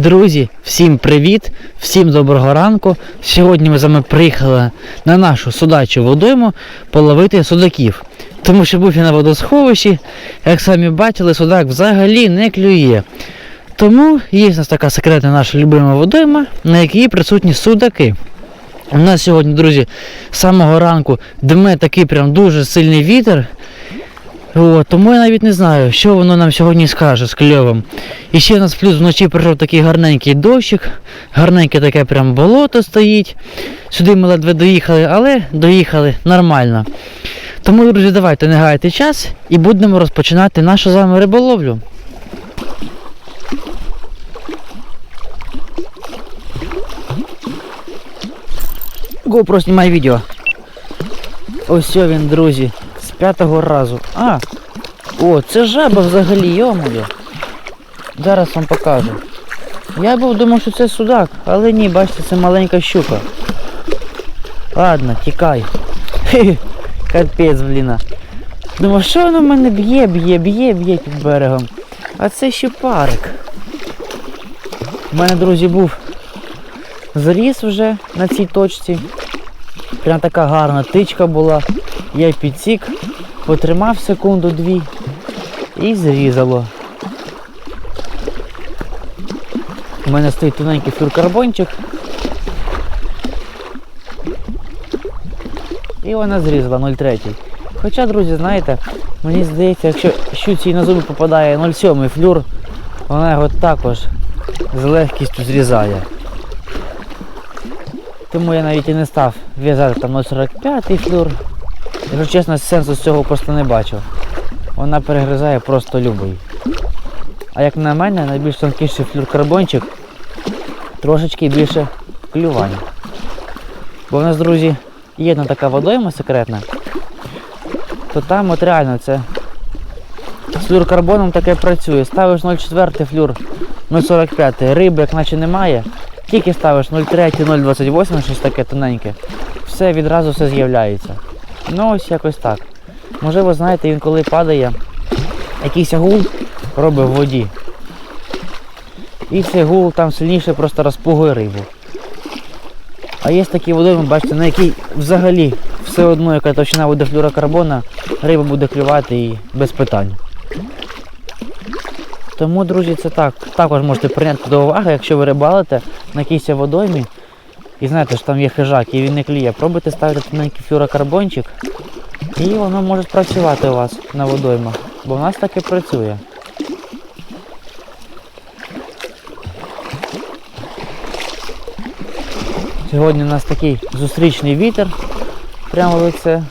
Друзі, всім привіт, всім доброго ранку. Сьогодні ми з вами приїхали на нашу судачу водойму половити судаків. Тому що був я на водосховищі, як самі бачили, судак взагалі не клює. Тому є в нас така секретна наша любима водойма, на якій присутні судаки. У нас сьогодні, друзі, з самого ранку дме такий прям дуже сильний вітер. О, тому я навіть не знаю, що воно нам сьогодні скаже з кльовом. І ще у нас плюс вночі прийшов такий гарненький дощик, гарненьке таке прям болото стоїть. Сюди ми ледве доїхали, але доїхали нормально. Тому, друзі, давайте не гаяти час і будемо розпочинати нашу з вами риболовлю. GoPro знімай відео. Ось він, друзі, п'ятого разу. А! О, це жаба взагалі, йомою. Зараз вам покажу. Я був думав, що це судак, але ні, бачите, це маленька щука. Ладно, тікай. Хе-хе, Капець, бліна. Думав, що воно в мене б'є, б'є, б'є, б'є під берегом. А це ще парик. У мене, друзі, був зріз вже на цій точці. Прям така гарна тичка була. Я підсік, потримав секунду-дві і зрізало. У мене стоїть тоненький флюркарбончик. І вона зрізала 0,3. Хоча, друзі, знаєте, мені здається, якщо щуці на зуби попадає 0,7 флюр, вона його також з легкістю зрізає. Тому я навіть і не став в'язати там 0,45 флюр. Якщо чесно, сенсу з цього просто не бачив. Вона перегризає просто любий. А як на мене, найбільш тонкіший флюркарбончик трошечки більше клювань. Бо в нас, друзі, є одна така водойма секретна, то там от реально це з флюркарбоном таке працює. Ставиш 0,4 флюр, 0,45, риби як наче немає. Тільки ставиш 0,3, 0,28, щось таке тоненьке, все відразу все з'являється. Ну ось якось так. Можливо, знаєте, він коли падає, якийсь гул робить в воді. І цей гул там сильніше просто розпугує рибу. А є такі водойми, бачите, на якій взагалі все одно, яка товщина буде флюрокарбона, риба буде клювати і без питань. Тому, друзі, це так. Також можете прийняти до уваги, якщо ви рибалите на якійсь водоймі і знаєте, що там є хижак і він не клює, пробуйте ставити тоненький флюрокарбончик і воно може спрацювати у вас на водоймах, бо в нас таке працює. Сьогодні у нас такий зустрічний вітер прямо в лице.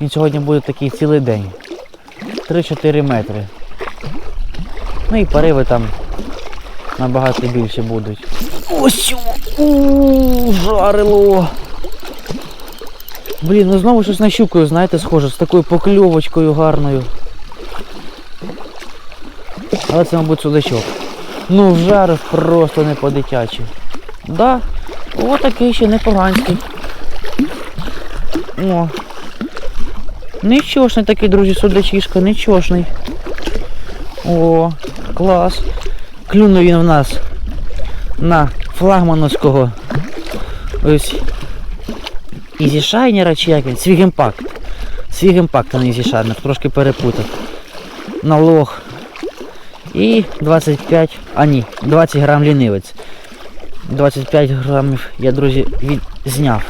Він сьогодні буде такий цілий день. 3-4 метри. Ну і пориви там набагато більше будуть. Ось! у жарило! Блін, ну знову щось на щукою, знаєте, схоже, з такою покльовочкою гарною. Але це, мабуть, судачок. Ну, вжарив просто не по-дитячі. Да, отакий ще непоганський. О. Нічошний такий, друзі, судачишка, нічошний. О, клас. Клюнув він в нас на флагмановського ось Ізі Шайнера чи як він? Свігімпакт. Свігімпакт, а не Ізі Шайнер, трошки перепутав. На лох. І 25, а ні, 20 грам лінивець. 25 грамів я, друзі, відзняв.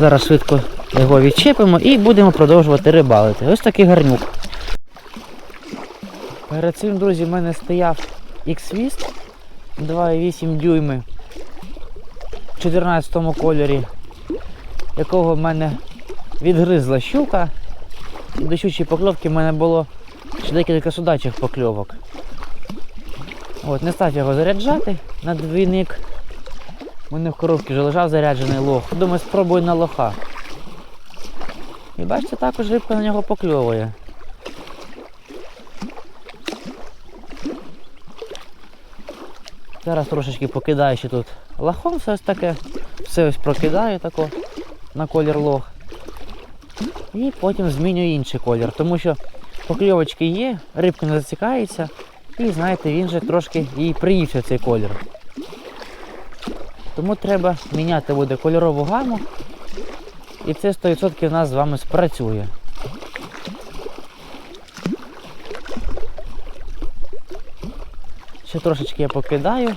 Зараз швидко його відчепимо і будемо продовжувати рибалити. Ось такий гарнюк. Перед цим, друзі, в мене стояв X-Wist 2,8 дюйми в 14 кольорі, якого в мене відгризла щука. До щучої покльовки в мене було ще декілька судачих покльовок. От, не став його заряджати на двійник. У мене в коробці вже лежав заряджений лох. Думаю, спробую на лоха. І бачите, також рибка на нього покльовує. Зараз трошечки покидаю ще тут лохом все ось таке. Все ось прокидаю тако на колір лох. І потім змінюю інший колір, тому що покльовочки є, рибка не зацікається І знаєте, він же трошки і приївся цей колір. Тому треба міняти буде кольорову гаму. І це 100% в нас з вами спрацює. Ще трошечки я покидаю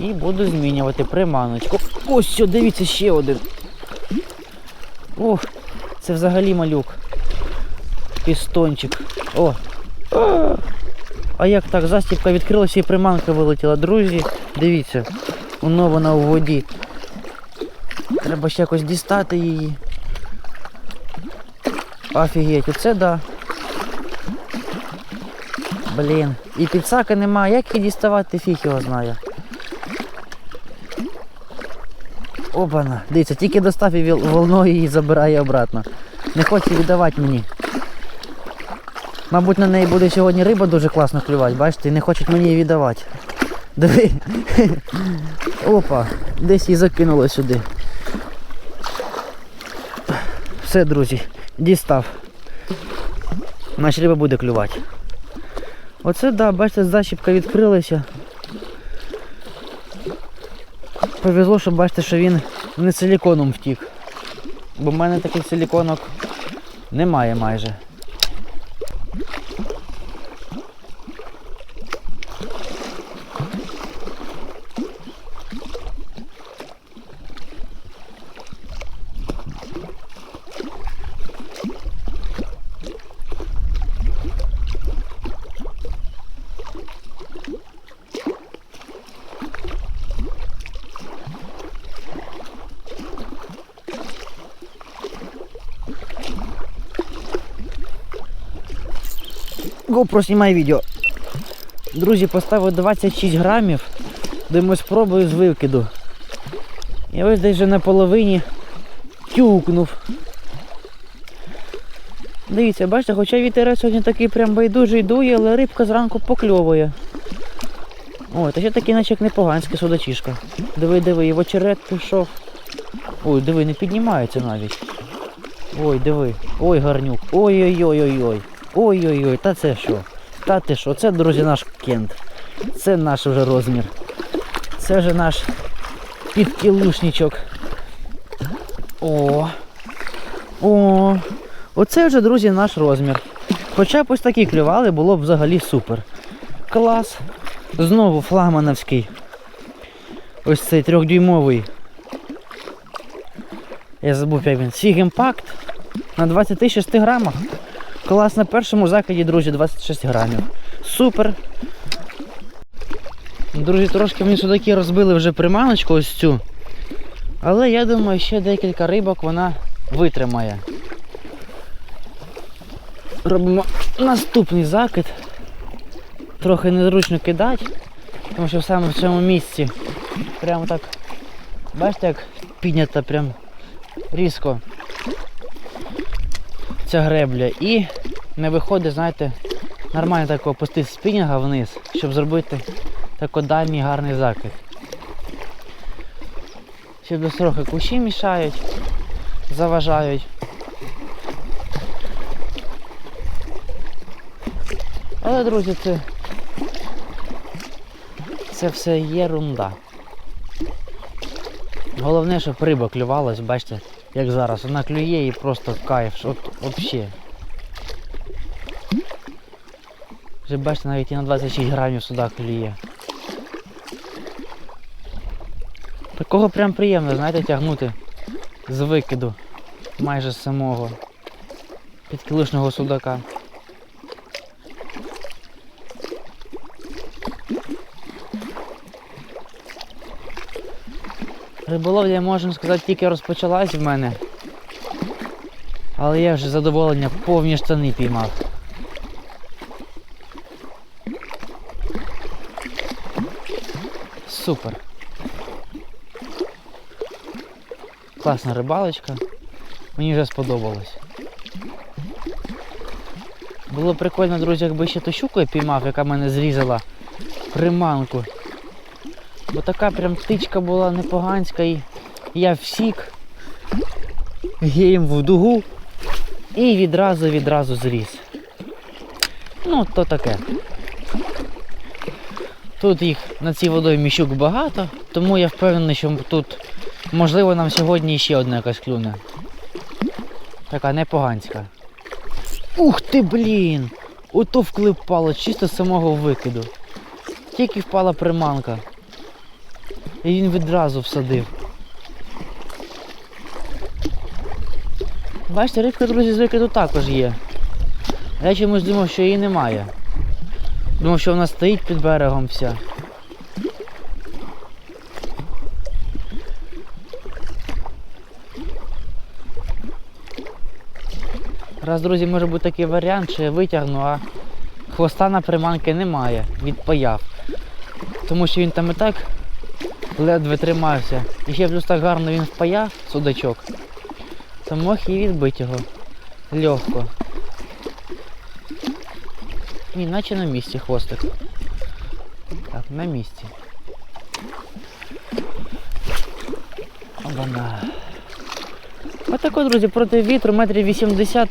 і буду змінювати приманочку. Ось що, дивіться, ще один. Ох, це взагалі малюк. Пістончик. О! А! Як так? Застібка відкрилася і приманка вилетіла. Друзі, дивіться, воно вона у воді. Треба ще якось дістати її. Офігеть, оце да. Блін. І підсаки немає, як її діставати, фіг його знає. Опана, дивіться, тільки достав і волною її забирає обратно. Не хоче віддавати мені. Мабуть, на неї буде сьогодні риба дуже класно клювати, бачите, і не хочуть мені її віддавати. Диви. Опа, десь її закинуло сюди. Все, друзі, дістав. Значить риба буде клювати. Оце, да, бачите, защіпка відкрилася. Повезло, що бачите, що він не силіконом втік. Бо в мене таких силіконок немає майже. GoPro знімає відео. Друзі, поставив 26 грамів. Думаю, спробую з викиду. І ось десь вже на половині тюкнув. Дивіться, бачите, хоча вітерець сьогодні такий прям байдужий дує, але рибка зранку покльовує. Ой, та ще такий наче як непоганський судачишка. Диви, диви, і в очерет пішов. Ой, диви, не піднімається навіть. Ой, диви. Ой, гарнюк. Ой-ой-ой-ой-ой. Ой-ой-ой, та це що? Та ти що? Це, друзі, наш кент. Це наш вже розмір. Це вже наш підкілушничок. О. О. Оце вже, друзі, наш розмір. Хоча б ось такі клювали, було б взагалі супер. Клас. Знову флагмановський. Ось цей трьохдюймовий. Я забув, як він. Сіг імпакт на 26 грамах. Клас на першому закладі, друзі, 26 грамів. Супер. Друзі, трошки мені судаки розбили вже приманочку ось цю. Але я думаю, ще декілька рибок вона витримає. Робимо наступний закид. Трохи незручно кидати, тому що саме в цьому місці прямо так, бачите, як піднята прям різко ця гребля і не виходить, знаєте, нормально так опустити спінінга вниз, щоб зробити такий дальній гарний закид. Ще десь трохи кущі мішають, заважають. Але, друзі, це, це все єрунда. Головне, щоб риба клювалась, бачите, як зараз. Вона клює і просто кайф. От взагалі. Вже бачите, навіть і на 26 грамів сюди клює. Такого прям приємно, знаєте, тягнути з викиду майже самого підкілишного судака. Риболовля, можна сказати, тільки розпочалась в мене. Але я вже задоволення повні штани піймав. Супер. Класна рибалочка. Мені вже сподобалось. Було прикольно, друзі, якби ще ту щуку я піймав, яка мене зрізала приманку. Бо така прям птичка була непоганська і я всік, їм в дугу і відразу відразу зріз. Ну, то таке. Тут їх на цій водоймі щук багато, тому я впевнений, що тут можливо нам сьогодні ще одна якась клюне. Така непоганська. Ух ти, блін! Ото вклипало чисто з самого викиду. Тільки впала приманка. І він відразу всадив. Бачите, рибка, друзі, з викиду також є. Я чомусь думав, що її немає. Думав, що вона стоїть під берегом вся. Раз, друзі, може бути такий варіант, що я витягну, а хвоста на приманки немає, відпаяв. Тому що він там і так ледве тримався. І ще плюс так гарно він впаяв судачок. То мог і відбити його легко. Ні, наче на місці хвостик. Так, на місці. Обана. Отако, друзі, проти вітру метрів 80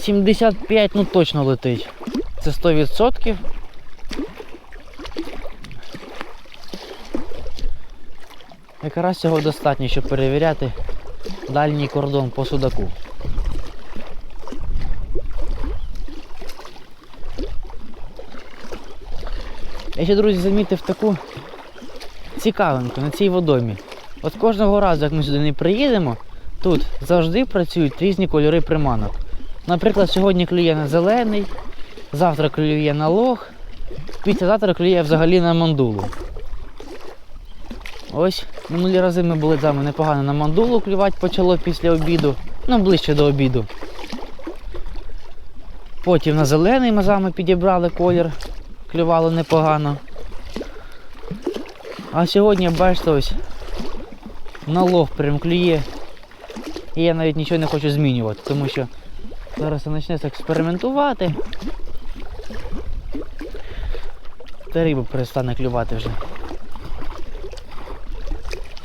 75 ну точно летить. Це 100%. Якраз цього достатньо, щоб перевіряти дальній кордон по судаку. Я ще, друзі, замітив таку цікавинку на цій водомі. От кожного разу, як ми сюди не приїдемо, тут завжди працюють різні кольори приманок. Наприклад, сьогодні клює на зелений, завтра клює на лох, післязавтра клює взагалі на мандулу. Ось минулі рази ми були з вами непогано на мандулу клювати почало після обіду, ну ближче до обіду. Потім на зелений ми з вами підібрали колір, клювало непогано. А сьогодні, бачите, ось на лох прям клює. І я навіть нічого не хочу змінювати, тому що зараз я почнеться експериментувати. Та риба перестане клювати вже.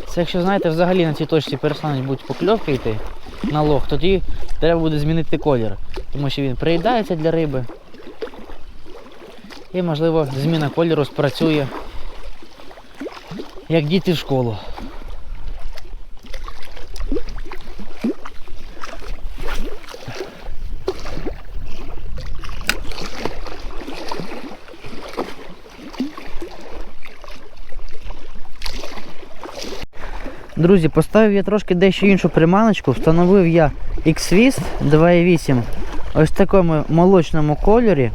Це якщо знаєте, взагалі на цій точці перестануть будуть покльовки йти на лох, тоді треба буде змінити колір, тому що він приїдається для риби. І можливо зміна кольору спрацює як діти в школу. Друзі, поставив я трошки дещо іншу приманочку, встановив я X-Wist 2.8 ось в такому молочному кольорі.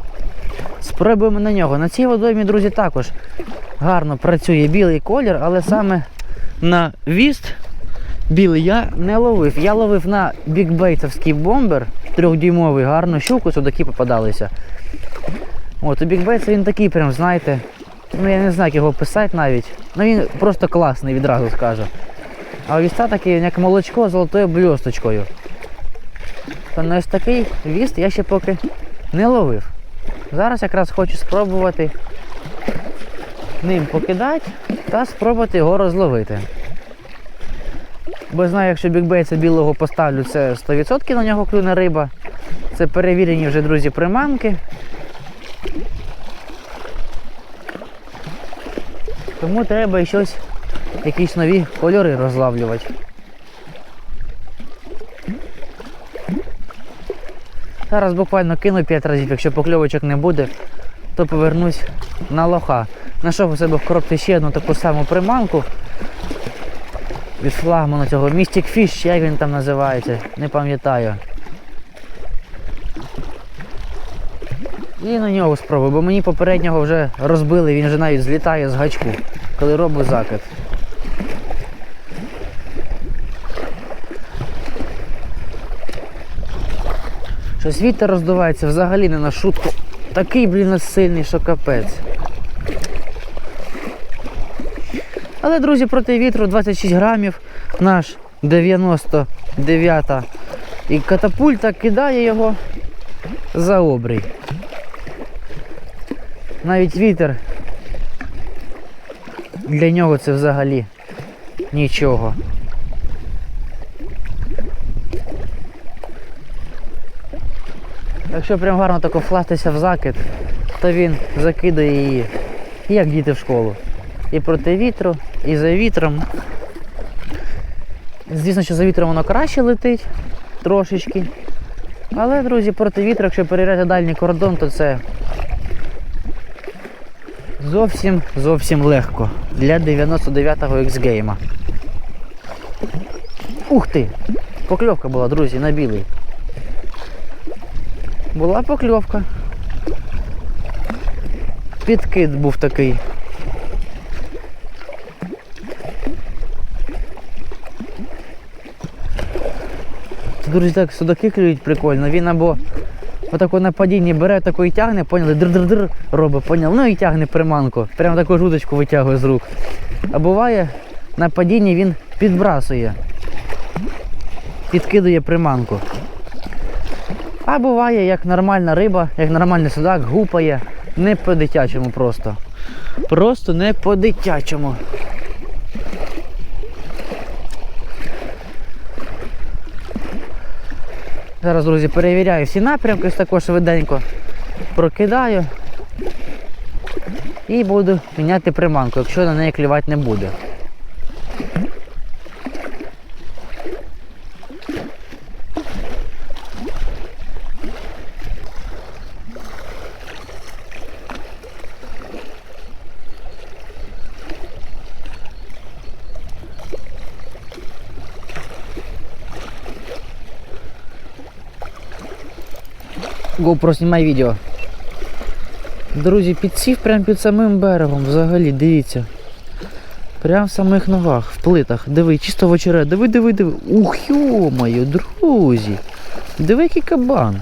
Спробуємо на нього. На цій водоймі, друзі, також гарно працює білий колір, але саме на віст білий я не ловив. Я ловив на бікбейтовський бомбер, трьохдюймовий, гарну щуку, судаки попадалися. От, у бікбейтса він такий прям, знаєте, ну я не знаю, як його писати навіть. Ну він просто класний, відразу скажу. А віста такий, як молочко з золотою бльосточкою. То на ось такий віст я ще поки не ловив. Зараз якраз хочу спробувати ним покидати та спробувати його розловити. Бо знаю, якщо бікбейса білого поставлю, це 100% на нього клюне риба. Це перевірені вже, друзі, приманки. Тому треба щось, якісь нові кольори розлавлювати. Зараз буквально кину 5 разів, якщо покльовочок не буде, то повернусь на лоха. Знайшов у себе в коробці ще одну таку саму приманку від флагману цього Mystic Fish, як він там називається, не пам'ятаю. І на нього спробую, бо мені попереднього вже розбили, він вже навіть злітає з гачку, коли роблю закид. Щось вітер роздувається взагалі не на шутку. Такий, блін, сильний, що капець. Але, друзі, проти вітру 26 грамів, наш 99 і катапульта кидає його за обрій. Навіть вітер для нього це взагалі нічого. Якщо прям гарно тако вкластися в закид, то він закидає її як діти в школу. І проти вітру, і за вітром. Звісно, що за вітром воно краще летить трошечки. Але, друзі, проти вітру, якщо перевіряти дальній кордон, то це зовсім зовсім легко для 99-го X-гейма. Ух ти! Покльовка була, друзі, на білий. Була покльовка. Підкид був такий. Це, Друзі, так судаки клюють прикольно. Він або отако на падінні бере тако і тягне, поняли, др-др-др робить, поняли, ну і тягне приманку. Прямо таку жудочку витягує з рук. А буває, на падінні він підбрасує. Підкидує приманку. А буває, як нормальна риба, як нормальний судак, гупає. Не по-дитячому просто. Просто не по-дитячому. Зараз, друзі, перевіряю всі напрямки, також швиденько прокидаю і буду міняти приманку, якщо на неї клювати не буде. GoPro знімай відео. Друзі, підсів прямо під самим берегом взагалі, дивіться. Прям в самих ногах, в плитах. Диви, чисто в очерет. Диви, диви, диви. Ух, йо-моє, друзі. Диви, який кабан.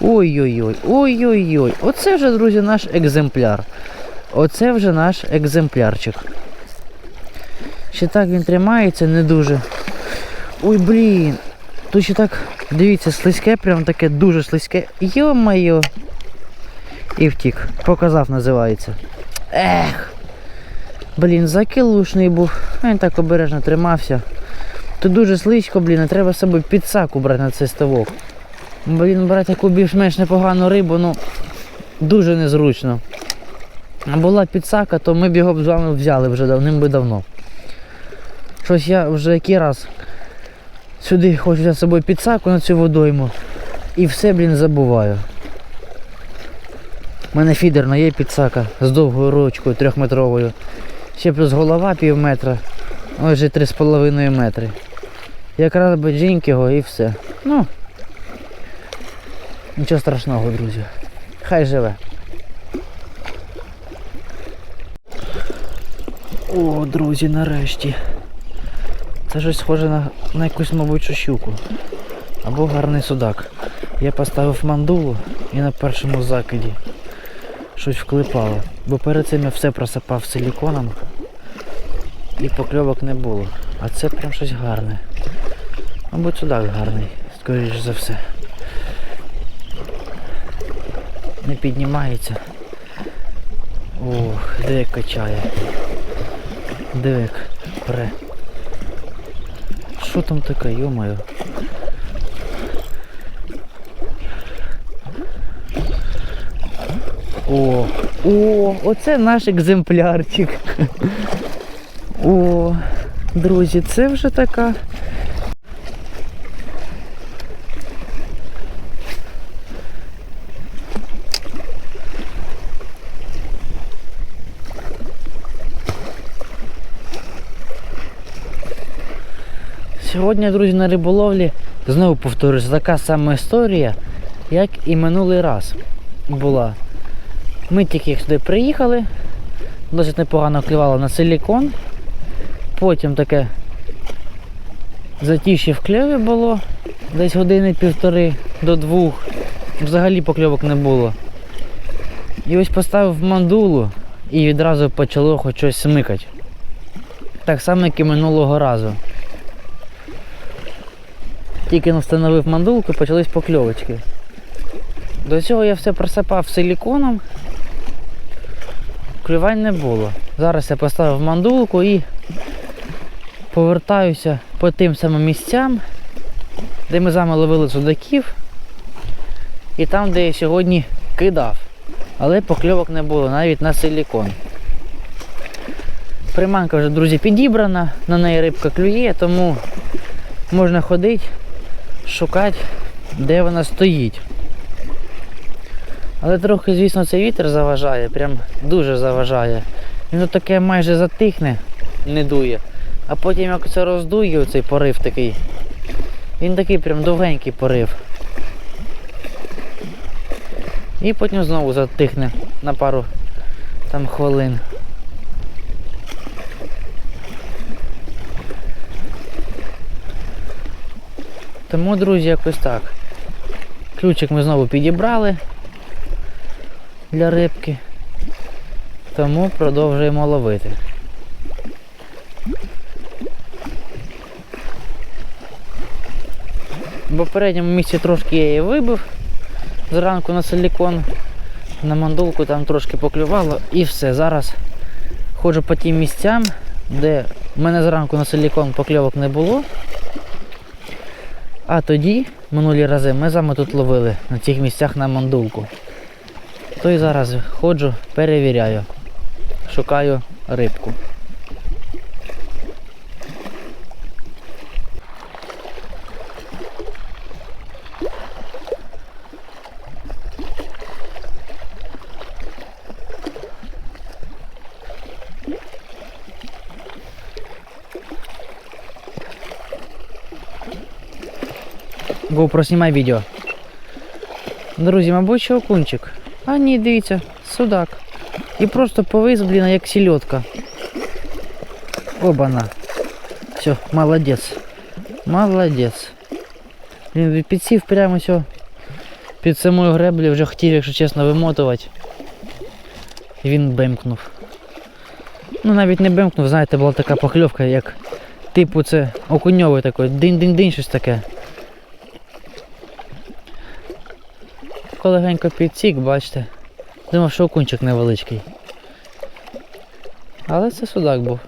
Ой-ой-ой, ой-ой-ой. Оце вже, друзі, наш екземпляр. Оце вже наш екземплярчик. Ще так він тримається не дуже. Ой, блін. Тут ще так, дивіться, слизьке, прям таке дуже слизьке. Йо-моє. І втік. Показав, називається. Ех. Блін, закилушний був. Він так обережно тримався. Тут дуже слизько, блін, а треба з собою підсаку брати на цей ставок. Блін, брати таку більш-менш непогану рибу, ну дуже незручно. А була підсака, то ми б його б з вами взяли вже давним би давно. Щось я вже який раз сюди хочу взяти з собою підсаку на цю водойму. І все, блін, забуваю. У мене фідерна є підсака з довгою ручкою трьохметровою. Ще плюс голова пів метра. Ось вже 3,5 метри. Якраз би джиньки його і все. Ну. Нічого страшного, друзі. Хай живе. О, друзі, нарешті. Це щось схоже на, на якусь, мабуть, щуку. Або гарний судак. Я поставив мандулу і на першому закиді щось вклипало. Бо перед цим я все просипав силіконом і покльовок не було. А це прям щось гарне. Мабуть, судак гарний, скоріш за все. Не піднімається. Ох, як качає. Диви як пре. Що там таке, йомаю? О, о, оце наш екземплярчик. О, друзі, це вже така. Сьогодні, друзі, на риболовлі знову повторюсь, така сама історія, як і минулий раз була. Ми тільки сюди приїхали, досить непогано клювало на силікон. Потім таке затіще в кльові було, десь години півтори до двох. Взагалі покльовок не було. І ось поставив мандулу і відразу почало хоч щось смикати. Так само, як і минулого разу. Тільки встановив мандулку, почались покльовочки. До цього я все просипав силіконом. Клювань не було. Зараз я поставив мандулку і повертаюся по тим самим місцям, де ми з вами ловили судаків. І там, де я сьогодні кидав. Але покльовок не було навіть на силікон. Приманка вже, друзі, підібрана, на неї рибка клює, тому можна ходити, шукати, де вона стоїть. Але трохи, звісно, цей вітер заважає, прям дуже заважає. Він таке майже затихне, не дує. А потім як це роздує, цей порив такий. Він такий прям довгенький порив. І потім знову затихне на пару там хвилин. Тому, друзі, якось так. Ключик ми знову підібрали для рибки. Тому продовжуємо ловити. В попередньому місці трошки я її вибив зранку на силікон, на мандулку там трошки поклювало і все. Зараз ходжу по тим місцям, де в мене зранку на силікон покльовок не було. А тоді, минулі рази, ми з вами тут ловили на цих місцях на мандулку. То і зараз ходжу, перевіряю, шукаю рибку. GoPro, знімай відео. Друзі, мабуть, що окунчик. А ні, дивіться, судак. І просто повис, блін, як сільотка. Обана. Все, молодець. Молодець. Він підсів прямо все. Під самою греблею вже хотів, якщо чесно, вимотувати. І він бемкнув. Ну навіть не бемкнув, знаєте, була така похльовка, як типу це окуньовий такий, динь-динь-динь щось таке. Легенько підсік, бачите. Думав, що окунчик невеличкий. Але це судак був.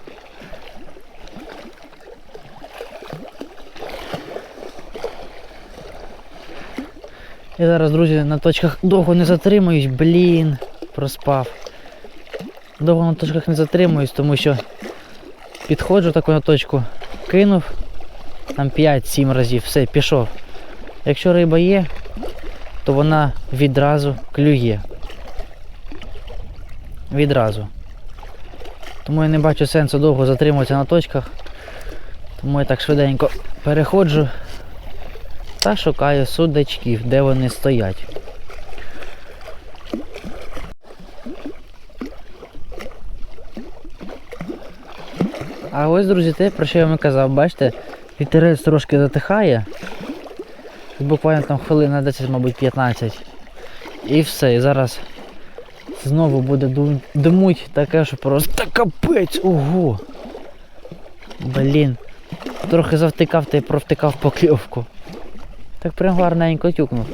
Я зараз, друзі, на точках довго не затримуюсь, блін, проспав. Довго на точках не затримуюсь, тому що підходжу таку на точку, кинув там 5-7 разів, все, пішов. Якщо риба є, то вона відразу клює. Відразу. Тому я не бачу сенсу довго затримуватися на точках. Тому я так швиденько переходжу та шукаю судачків, де вони стоять. А ось, друзі, те, про що я вам казав, бачите, вітерець трошки затихає. Буквально там хвилин на 10, мабуть, 15. І все. І зараз знову буде димуть таке, що просто капець, ого. Блін. Трохи завтикав та й провтикав покльовку. Так прям гарненько тюкнув.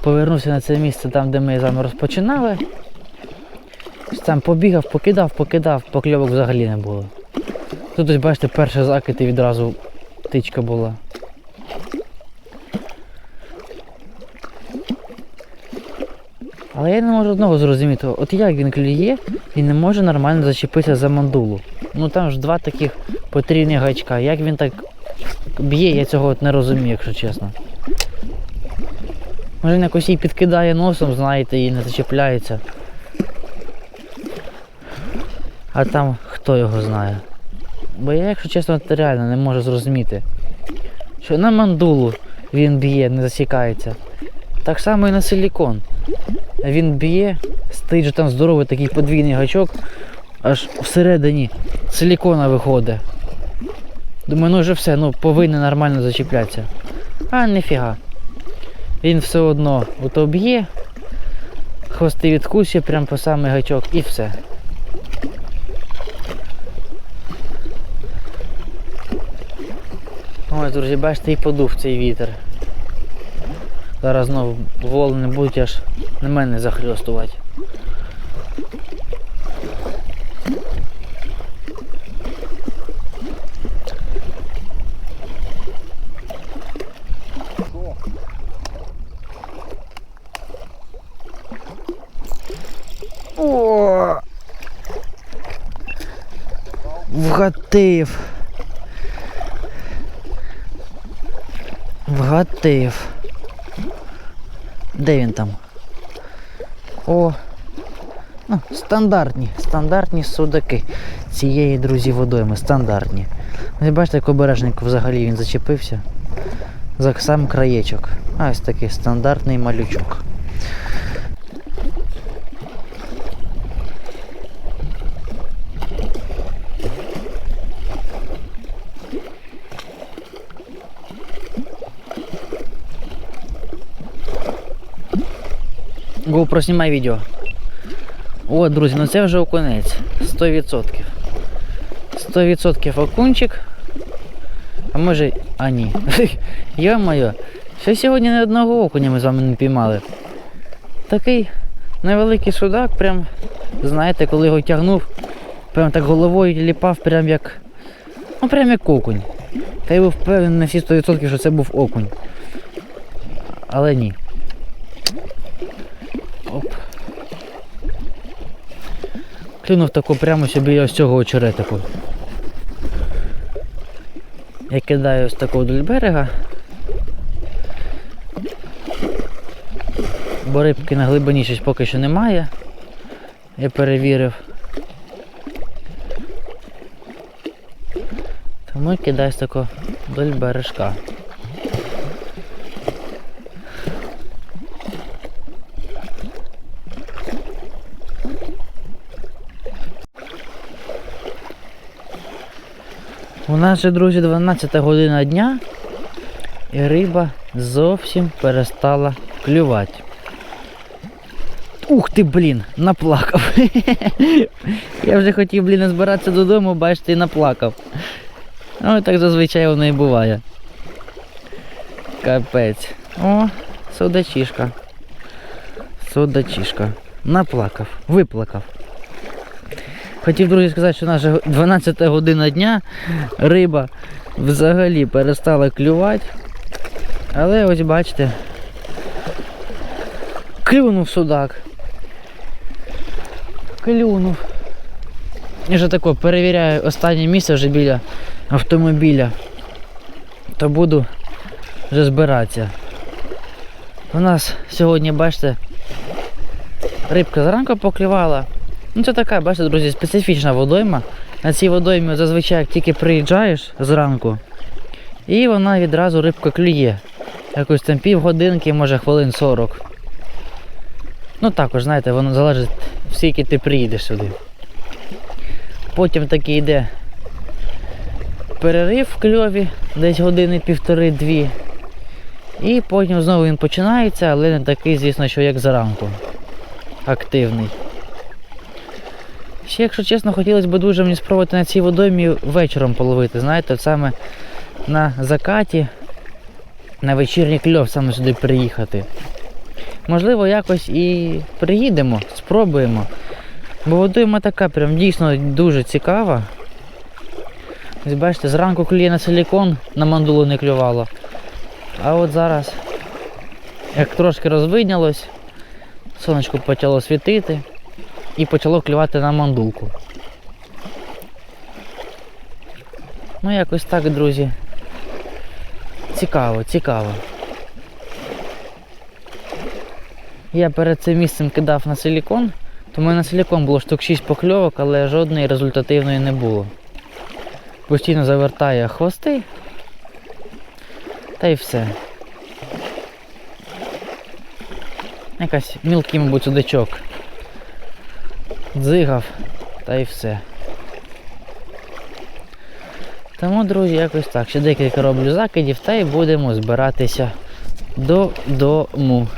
Повернувся на це місце там, де ми з вами розпочинали. Там побігав, покидав, покидав, покльовок взагалі не було. Тут ось бачите, перший закид і відразу тичка була. Але я не можу одного зрозуміти, от як він клює, він не може нормально зачепитися за мандулу. Ну там ж два таких потрійні гачка. Як він так б'є, я цього от не розумію, якщо чесно. Може він якось її підкидає носом, знаєте, і не зачепляється. А там хто його знає. Бо я, якщо чесно, реально не можу зрозуміти, що на мандулу він б'є, не засікається. Так само і на силікон. Він б'є, стоїть же там здоровий такий подвійний гачок, аж всередині силікона виходить. Думаю, ну вже все, ну повинен нормально зачіплятися. А ніфіга. Він все одно ото б'є, хвости відкусує прямо по самий гачок і все. Ось, друзі, бачите, і подув цей вітер. Зараз знову волни будуть аж на мене захльостувати. О! Вгатив. Вгатив. Де він там? О. Ну, стандартні, стандартні судаки цієї, друзі, водойми. Стандартні. Ви бачите, як обережненько взагалі він зачепився. За сам краєчок. А ось такий стандартний малючок. GoPro, знімай відео. О, друзі, ну це вже окунець. 100%. 100% окунчик. А може. А ні. Йо-моє. Ще сьогодні не одного окуня ми з вами не піймали. Такий невеликий судак, прям, знаєте, коли його тягнув, прям так головою ліпав, прям як. Ну прям як окунь. Та я був впевнений на всі 100%, що це був окунь. Але ні. Клюнув таку прямо собі ось цього очеретику. Я кидаю ось такого вдоль берега. Бо рибки на глибині щось поки що немає. Я перевірив. Тому кидаю з такого вдоль бережка. У нас же, друзі, 12 година дня і риба зовсім перестала клювати. Ух ти, блін, наплакав. Я вже хотів, блін, збиратися додому, бачите, і наплакав. Ну, так зазвичай воно і буває. Капець. О, судачишка. Судачишка. Наплакав, виплакав. Хотів, друзі, сказати, що наша 12 година дня риба взагалі перестала клювати. Але ось бачите. Клюнув судак. Клюнув. І вже тако перевіряю останнє місце вже біля автомобіля. То буду вже збиратися. У нас сьогодні, бачите, рибка зранку поклювала. Ну це така, бачите, друзі, специфічна водойма. На цій водоймі зазвичай як тільки приїжджаєш зранку, і вона відразу рибка клює. Якось там півгодинки, може хвилин 40. Ну також, знаєте, воно залежить, скільки ти приїдеш сюди. Потім таки йде перерив в кльові, десь години півтори-дві. І потім знову він починається, але не такий, звісно, що як зранку. Активний. Ще, якщо чесно, хотілося б дуже мені спробувати на цій водоймі вечором половити. Знаєте, саме на закаті, на вечірній кльов саме сюди приїхати. Можливо, якось і приїдемо, спробуємо. Бо водойма така прям дійсно дуже цікава. Ось бачите, зранку клює на силікон, на мандулу не клювало. А от зараз, як трошки розвиднялось, сонечко почало світити і почало клювати на мандулку. Ну якось так, друзі. Цікаво, цікаво. Я перед цим місцем кидав на силікон, то мене на силікон було штук 6 покльовок, але жодної результативної не було. Постійно завертає хвости. Та й все. Якась мілкий, мабуть, судачок. Дзигав, та й все. Тому, друзі, якось так. Ще декілька роблю закидів та й будемо збиратися додому.